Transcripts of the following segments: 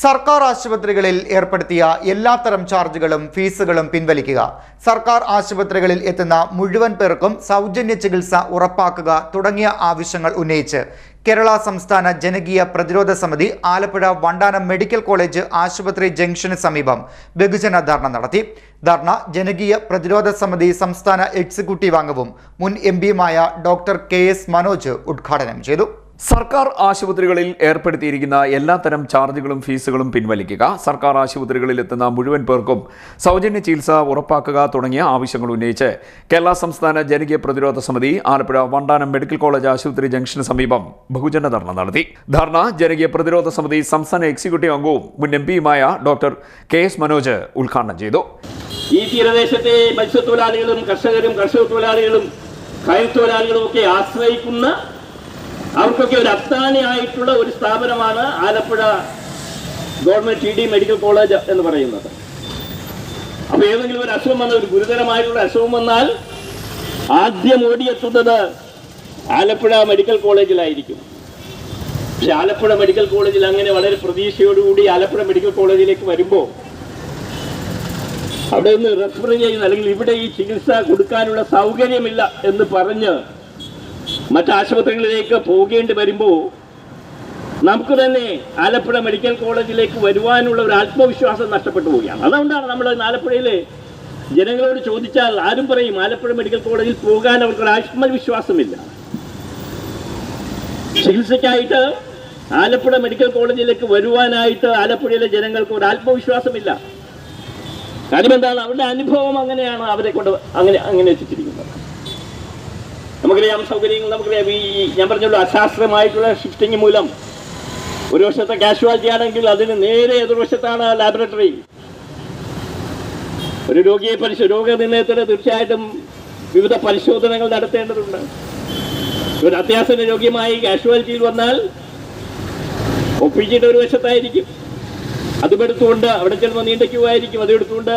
സർക്കാർ ആശുപത്രികളിൽ ഏർപ്പെടുത്തിയ എല്ലാത്തരം ചാർജുകളും ഫീസുകളും പിൻവലിക്കുക. സർക്കാർ ആശുപത്രികളിൽ എത്തുന്ന മുഴുവൻ പേർക്കും സൗജന്യ ചികിത്സ ഉറപ്പാക്കുക തുടങ്ങിയ ആവശ്യങ്ങൾ ഉന്നയിച്ച് കേരള സംസ്ഥാന ജനകീയ പ്രതിരോധ സമിതി ആലപ്പുഴ വണ്ടാനം മെഡിക്കൽ കോളേജ് ആശുപത്രി ജംഗ്ഷന് സമീപം ബഹുജന ധർണ നടത്തി. ധർണ ജനകീയ പ്രതിരോധ സമിതി സംസ്ഥാന എക്സിക്യൂട്ടീവ് അംഗവും മുൻ M doctor K S Manoj ഉദ്ഘാടനം ചെയ്തു. സർക്കാർ ആശുപത്രികളിൽ ഏർപ്പെടുത്തിയിരിക്കുന്ന എല്ലാത്തരം ചാർജുകളും ഫീസുകളും പിൻവലിക്കുക സർക്കാർ ആശുപത്രികളിൽ എത്തുന്ന മുഴുവൻ പേർക്കും സൗജന്യ ചികിത്സ ഉറപ്പാക്കുക തുടങ്ങിയ ആവശ്യങ്ങൾ ഉന്നയിച്ച് കേരള സംസ്ഥാന ജനകീയ പ്രതിരോധ സമിതി ആലപ്പുഴ വണ്ടാനം മെഡിക്കൽ കോളേജ് ആശുപത്രി ജംഗ്ഷന് സമീപം ബഹുജന ധർണ നടത്തി. ധർണ ജനകീയ പ്രതിരോധ സമിതി സംസ്ഥാന എക്സിക്യൂട്ടീവ് അംഗവും മുൻ എം പിയുമായ ഡോക്ടർ കെ എസ് മനോജ് ഉദ്ഘാടനം ചെയ്തു. ഈ തീരദേശത്തെ മത്സ്യത്തൊഴിലാളികളും കർഷകരും കർഷക തൊഴിലാളികളും ഒക്കെ ആശ്രയിക്കുന്ന അവർക്കൊക്കെ ഒരു അത്താണിയായിട്ടുള്ള ഒരു സ്ഥാപനമാണ് Alappuzha government T D medical college എന്ന് പറയുന്നത്. അപ്പൊ ഏതെങ്കിലും ഒരു അസുഖം വന്ന ഒരു ഗുരുതരമായിട്ടുള്ള അസുഖം വന്നാൽ ആദ്യം ഓടിയെത്തുന്നത് ആലപ്പുഴ മെഡിക്കൽ കോളേജിലായിരിക്കും. പക്ഷെ ആലപ്പുഴ മെഡിക്കൽ കോളേജിൽ അങ്ങനെ വളരെ പ്രതീക്ഷയോടുകൂടി ആലപ്പുഴ മെഡിക്കൽ കോളേജിലേക്ക് വരുമ്പോൾ അവിടെ നിന്ന് റെഫർ ചെയ്യുന്ന അല്ലെങ്കിൽ ഇവിടെ ഈ ചികിത്സ കൊടുക്കാനുള്ള സൗകര്യമില്ല എന്ന് പറഞ്ഞ് മറ്റ് ആശുപത്രികളിലേക്ക് പോകേണ്ടി വരുമ്പോൾ നമുക്ക് തന്നെ ആലപ്പുഴ മെഡിക്കൽ കോളേജിലേക്ക് വരുവാനുള്ള ഒരു ആത്മവിശ്വാസം നഷ്ടപ്പെട്ടു പോവുകയാണ്. അതുകൊണ്ടാണ് നമ്മൾ ആലപ്പുഴയിലെ ജനങ്ങളോട് ചോദിച്ചാൽ ആരും പറയും ആലപ്പുഴ മെഡിക്കൽ കോളേജിൽ പോകാൻ അവർക്കൊരു ആത്മവിശ്വാസമില്ല. ചികിത്സയ്ക്കായിട്ട് ആലപ്പുഴ മെഡിക്കൽ കോളേജിലേക്ക് വരുവാനായിട്ട് ആലപ്പുഴയിലെ ജനങ്ങൾക്ക് ഒരു ആത്മവിശ്വാസമില്ല. കാര്യം എന്താണ്? അവരുടെ അനുഭവം അങ്ങനെയാണ് അവരെ കൊണ്ട് അങ്ങനെ അങ്ങനെ എത്തിച്ചിരിക്കുന്നത് നമുക്കറിയാം സൗകര്യങ്ങൾ നമുക്കറിയാം ഈ ഞാൻ പറഞ്ഞല്ലോ അശാസ്ത്രമായിട്ടുള്ള ഷിഫ്റ്റിംഗ് മൂലം. ഒരു വർഷത്തെ കാഷ്വാലിറ്റി ആണെങ്കിൽ അതിന് നേരെ എതിർവശത്താണ് ലാബറട്ടറി ഒരു രോഗിയെ പരിശോ രോഗനിർണയത്തിന് തീർച്ചയായിട്ടും വിവിധ പരിശോധനകൾ നടത്തേണ്ടതുണ്ട്. ഒരു അത്യാസന രോഗിയുമായി കാഷ്വാലിറ്റിയിൽ വന്നാൽ ഒപ്പിച്ചിട്ട് ഒരു വശത്തായിരിക്കും. അതും എടുത്തുകൊണ്ട് അവിടെ ചെല്ലുമ്പോൾ നീണ്ട ക്യൂ ആയിരിക്കും അതും എടുത്തുകൊണ്ട്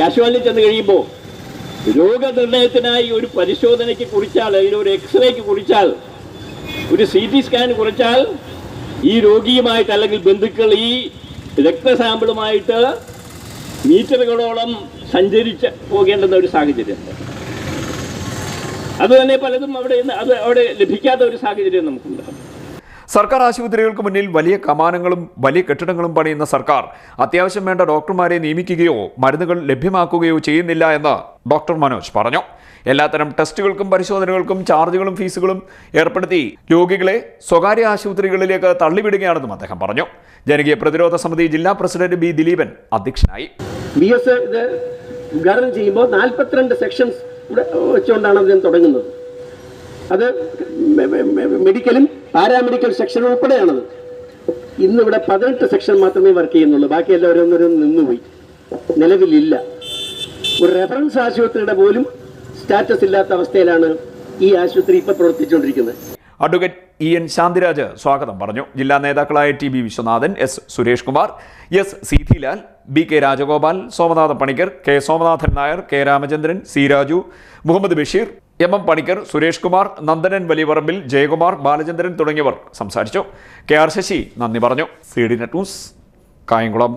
കാഷ്വാലിറ്റി ചെന്ന് കഴിയുമ്പോൾ രോഗനിർണയത്തിനായി ഒരു പരിശോധനയ്ക്ക് കുറിച്ചാൽ അല്ലെങ്കിൽ ഒരു എക്സ്റേക്ക് കുറിച്ചാൽ ഒരു സി ടി സ്കാൻ കുറിച്ചാൽ ഈ രോഗിയുമായിട്ട് അല്ലെങ്കിൽ ബന്ധുക്കൾ ഈ രക്തസാമ്പിളുമായിട്ട് മീറ്ററുകളോളം സഞ്ചരിച്ച് പോകേണ്ടുന്ന ഒരു സാഹചര്യമുണ്ട്. അത് തന്നെ പലതും അവിടെ അത് അവിടെ ലഭിക്കാത്ത ഒരു സാഹചര്യം നമുക്കുണ്ട്. സർക്കാർ ആശുപത്രികൾക്ക് മുന്നിൽ വലിയ കമാനങ്ങളും വലിയ കെട്ടിടങ്ങളും പണിയുന്ന സർക്കാർ അത്യാവശ്യം വേണ്ട ഡോക്ടർമാരെ നിയമിക്കുകയോ മരുന്നുകൾ ലഭ്യമാക്കുകയോ ചെയ്യുന്നില്ല എന്ന് ഡോക്ടർ മനോജ് പറഞ്ഞു. എല്ലാത്തരം ടെസ്റ്റുകൾക്കും പരിശോധനകൾക്കും ചാർജുകളും ഫീസുകളും ഏർപ്പെടുത്തി രോഗികളെ സ്വകാര്യ ആശുപത്രികളിലേക്ക് തള്ളിവിടുകയാണെന്നും അദ്ദേഹം പറഞ്ഞു. ജനകീയ പ്രതിരോധ സമിതി ജില്ലാ പ്രസിഡന്റ് ബി ദിലീപൻ അധ്യക്ഷനായി. ബി എസ് ഇത് ഉദ്ഘാടനം ചെയ്യുമ്പോൾ നാൽപ്പത്തിരണ്ട് സെക്ഷൻസ് വെച്ചുകൊണ്ടാണ് അദ്ദേഹം തുടങ്ങുന്നത്. അത് മെഡിക്കലും പാരാമെഡിക്കൽ സെക്ഷനും ഉൾപ്പെടെയാണത്. ഇന്നിവിടെ പതിനെട്ട് സെക്ഷൻ മാത്രമേ വർക്ക് ചെയ്യുന്നുള്ളൂ. ബാക്കി എല്ലാവരും നിന്നുപോയി. നിലവിലില്ല. ഒരു റെഫറൻസ് ആശുപത്രിയുടെ പോലും സ്റ്റാറ്റസ് ഇല്ലാത്ത അവസ്ഥയിലാണ് ഈ ആശുപത്രി ഇപ്പൊ പ്രവർത്തിച്ചുകൊണ്ടിരിക്കുന്നത്. അഡ്വക്കേറ്റ് ഇ എൻ ശാന്തിരാജ് സ്വാഗതം പറഞ്ഞു. ജില്ലാ നേതാക്കളായ T B Viswanathan S Suresh Kumar S Seethilal B K Rajagopal Somanatha Panicker K Somanathan Nair K Ramachandran C Raju Muhammad Basheer M M Panicker Suresh Kumar Nandanan Valiyavarambil Jayakumar Balachandran തുടങ്ങിയവർ സംസാരിച്ചു. K R Sasi നന്ദി പറഞ്ഞു. C D net news Kayamkulam.